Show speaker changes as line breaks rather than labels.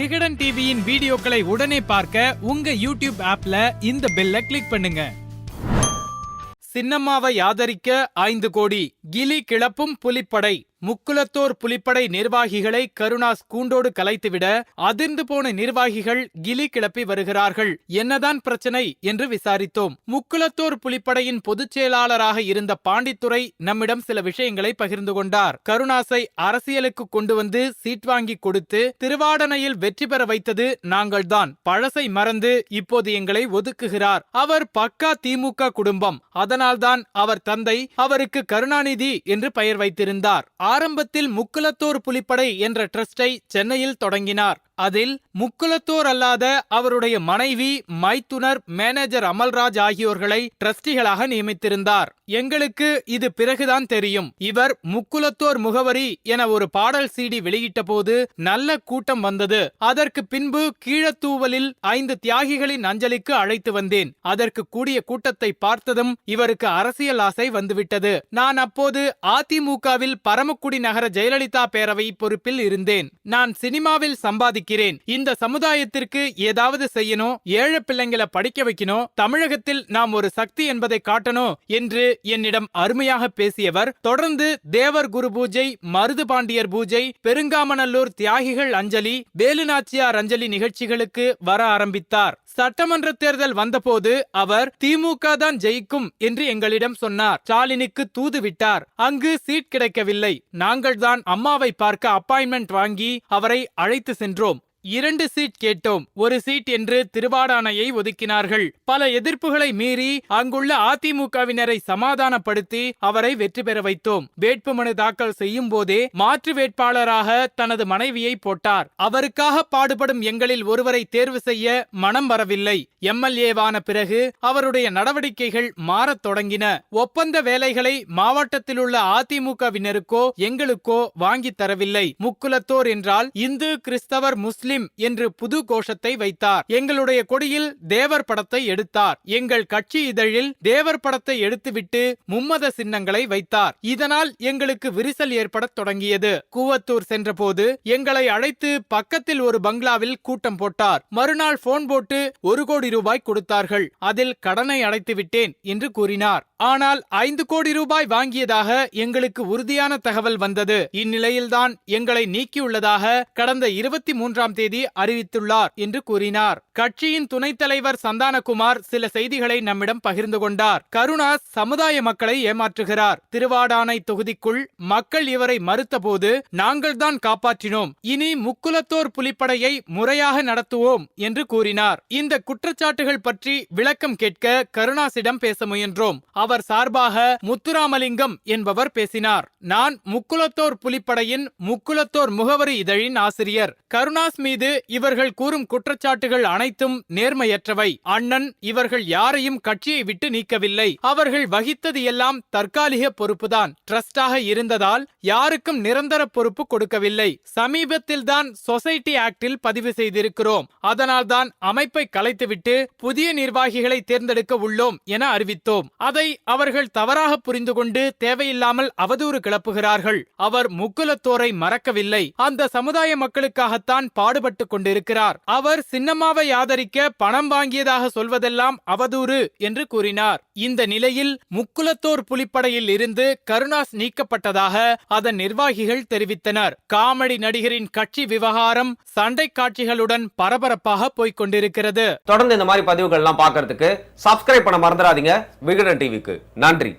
விகடன் டிவியின் வீடியோக்களை உடனே பார்க்க உங்க யூடியூப் ஆப்ல இந்த பெல்ல கிளிக் பண்ணுங்க. சின்னம்மாவை ஆதரிக்க ஐந்து கோடி கிலி கிளப்பும் புலிப்படை. முக்குலத்தோர் புலிப்படை நிர்வாகிகளை கருணாஸ் கூண்டோடு கலைத்துவிட அதிர்ந்து போன நிர்வாகிகள் கிலி கிளப்பி வருகிறார்கள். என்னதான் பிரச்சனை என்று விசாரித்தோம். முக்குலத்தோர் புலிப்படையின் பொதுச் செயலாளராக இருந்த பாண்டித்துரை நம்மிடம் சில விஷயங்களை பகிர்ந்து கொண்டார். கருணாஸை அரசியலுக்கு கொண்டு வந்து சீட் வாங்கி கொடுத்து திருவாடனையில் வெற்றி பெற வைத்தது நாங்கள்தான். பழசை மறந்து இப்போது எங்களை ஒதுக்குகிறார். அவர் பக்கா திமுக குடும்பம். அதனால்தான் அவர் தந்தை அவருக்கு கருணாநிதி என்று பெயர் வைத்திருந்தார். ஆரம்பத்தில் முக்குலத்தோர் புலிப்படை என்ற டிரஸ்டை சென்னையில் தொடங்கினார். அதில் முக்குலத்தோர் அல்லாத அவருடைய மனைவி மைத்துனர் மேனேஜர் அமல்ராஜ் ஆகியோர்களை ட்ரஸ்டிகளாக நியமித்திருந்தார். எங்களுக்கு இது பிறகுதான் தெரியும். இவர் முக்குலத்தோர் முகவரி என ஒரு பாடல் சிடி வெளியிட்ட போது நல்ல கூட்டம் வந்தது. அதற்கு பின்பு கீழத்தூவலில் ஐந்து தியாகிகளின் அஞ்சலிக்கு அழைத்து வந்தேன். அதற்கு கூடிய கூட்டத்தை பார்த்ததும் இவருக்கு அரசியல் ஆசை வந்துவிட்டது. நான் அப்போது அதிமுகவில் பரமக்குடி நகர ஜெயலலிதா பேரவை பொறுப்பில் இருந்தேன். நான் சினிமாவில் சம்பாதிக்க சம்பாதிக்கிறேன் இந்த சமுதாயத்திற்கு ஏதாவது செய்யணும் ஏழை பிள்ளைங்களை படிக்க வைக்கணும் தமிழகத்தில் நாம் ஒரு சக்தி என்பதை காட்டணும் என்று என்னிடம் அருமையாக பேசியவர் தொடர்ந்து தேவர் குரு பூஜை மருது பாண்டியர் பூஜை பெருங்காமநல்லூர் தியாகிகள் அஞ்சலி வேலுநாச்சியார் அஞ்சலி நிகழ்ச்சிகளுக்கு வர ஆரம்பித்தார். சட்டமன்ற தேர்தல் வந்தபோது அவர் திமுக தான் ஜெயிக்கும் என்று எங்களிடம் சொன்னார். ஸ்டாலினுக்கு தூது விட்டார். அங்கு சீட் கிடைக்கவில்லை. நாங்கள் தான் அம்மாவை பார்க்க அப்பாயின்மெண்ட் வாங்கி அவரை அழைத்து சென்றோம். இரண்டு சீட் கேட்டோம். ஒரு சீட் என்று திருவாடானையை ஒதுக்கினார்கள். பல எதிர்ப்புகளை மீறி அங்குள்ள அதிமுகவினரை சமாதானப்படுத்தி அவரை வெற்றி பெற வைத்தோம். வேட்புமனு தாக்கல் செய்யும் போதே மாற்று வேட்பாளராக தனது மனைவியை போட்டார். அவருக்காக பாடுபடும் எங்களில் ஒருவரை தேர்வு செய்ய மனம் வரவில்லை. எம்எல்ஏவான பிறகு அவருடைய நடவடிக்கைகள் மாறத் தொடங்கின. ஒப்பந்த வேலைகளை மாவட்டத்தில் உள்ள அதிமுகவினருக்கோ எங்களுக்கோ வாங்கி தரவில்லை. முக்குலத்தோர் என்றால் இந்து கிறிஸ்தவர் முஸ்லிம் என்று புது கோஷத்தை வைத்தார். எங்களுடைய கொடியில் தேவர் படத்தை எடுத்தார். எங்கள் கட்சி இதழில் தேவர் படத்தை எடுத்துவிட்டு மும்மத சின்னங்களை வைத்தார். இதனால் எங்களுக்கு விரிசல் ஏற்படத் தொடங்கியது. கூவத்தூர் சென்றபோது எங்களை அழைத்து பக்கத்தில் ஒரு பங்களாவில் கூட்டம் போட்டார். மறுநாள் போன் போட்டு ஒரு கோடி ரூபாய் கொடுத்தார்கள். அதில் கடனை அடைத்து விட்டேன் என்று கூறினார். ஆனால் ஐந்து கோடி ரூபாய் வாங்கியதாக எங்களுக்கு உறுதியான தகவல் வந்தது. இந்நிலையில்தான் எங்களை நீக்கியுள்ளதாக கடந்த இருபத்தி மூன்றாம் தேதி அறிவித்துள்ளார் என்று கூறினார். கட்சியின் துணைத் தலைவர் சந்தானகுமார் சில செய்திகளை நம்மிடம் பகிர்ந்து கொண்டார். கருணாஸ் சமுதாய மக்களை ஏமாற்றுகிறார். திருவாடானை தொகுதிக்குள் மக்கள் இவரை மறுத்தபோது நாங்கள்தான் காப்பாற்றினோம். இனி முக்குலத்தோர் புலிப்படையை முறையாக நடத்துவோம் என்று கூறினார். இந்த குற்றச்சாட்டுகள் பற்றி விளக்கம் கேட்க கருணாசிடம் பேச முயன்றோம். அவர் சார்பாக முத்துராமலிங்கம் என்பவர் பேசினார். நான் முக்குலத்தோர் புலிப்படையின் முக்குலத்தோர் முகவரி இதழின் ஆசிரியர். கருணாஸ் மீது இவர்கள் கூறும் குற்றச்சாட்டுகள் அனைத்தும் நேர்மையற்றவை. அண்ணன் இவர்கள் யாரையும் கட்சியை விட்டு நீக்கவில்லை. அவர்கள் வகித்தது எல்லாம் தற்காலிக பொறுப்புதான். ட்ரஸ்டாக இருந்ததால் யாருக்கும் நிரந்தர பொறுப்பு கொடுக்கவில்லை. சமீபத்தில்தான் சொசைட்டி ஆக்டில் பதிவு செய்திருக்கிறோம். அதனால்தான் அமைப்பை கலைத்துவிட்டு புதிய நிர்வாகிகளை தேர்ந்தெடுக்க உள்ளோம் என அறிவித்தோம். அதை அவர்கள் தவறாக புரிந்து கொண்டு தேவையில்லாமல் அவதூறு கிளப்புகிறார்கள். அவர் முக்குலத்தோரை மறக்கவில்லை. அந்த சமுதாய மக்களுக்காகத்தான் பாடு பாடுபட்டுக் கொண்டிருக்கிறார். அவர் சின்னம்மாவை ஆதரிக்க பணம் வாங்கியதாக சொல்வதெல்லாம் அவதூறு என்று கூறினார். இந்த நிலையில் முக்குலத்தோர் புலிப்படையில் இருந்து கருணாஸ் நீக்கப்பட்டதாக அதன் நிர்வாகிகள் தெரிவித்தனர். காமெடி நடிகரின் கட்சி விவகாரம் சண்டை காட்சிகளுடன் பரபரப்பாக போய்கொண்டிருக்கிறது
தொடர்ந்து இந்த மாதிரி பதிவுகள்லாம் பார்க்கறதுக்கு சப்ஸ்கிரைப் பண்ண மறந்துடாதீங்க. விகடன் டிவிக்கு நன்றி.